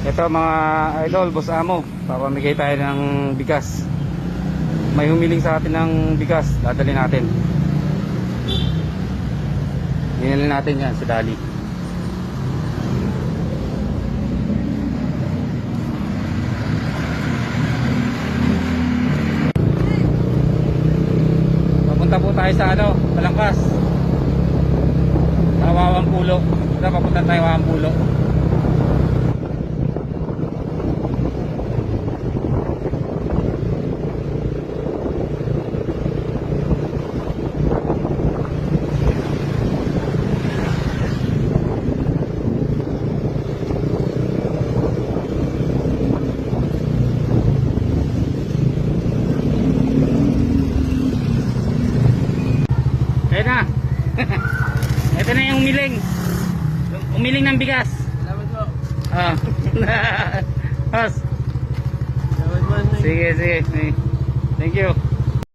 Ito mga idol, boss amo, papamigay tayo ng bigas. May humiling sa atin ng bigas, dadali natin. Hinili natin yan, si Dali. Papunta po tayo sa ano, Balangkas. Kawawang pulo. Papunta tayo Wawang pulo. Ayan na. Ito na yung umiling. Umiling ng bigas. Salamat po. Ah. Salamat po. Sige. sige. Thank you.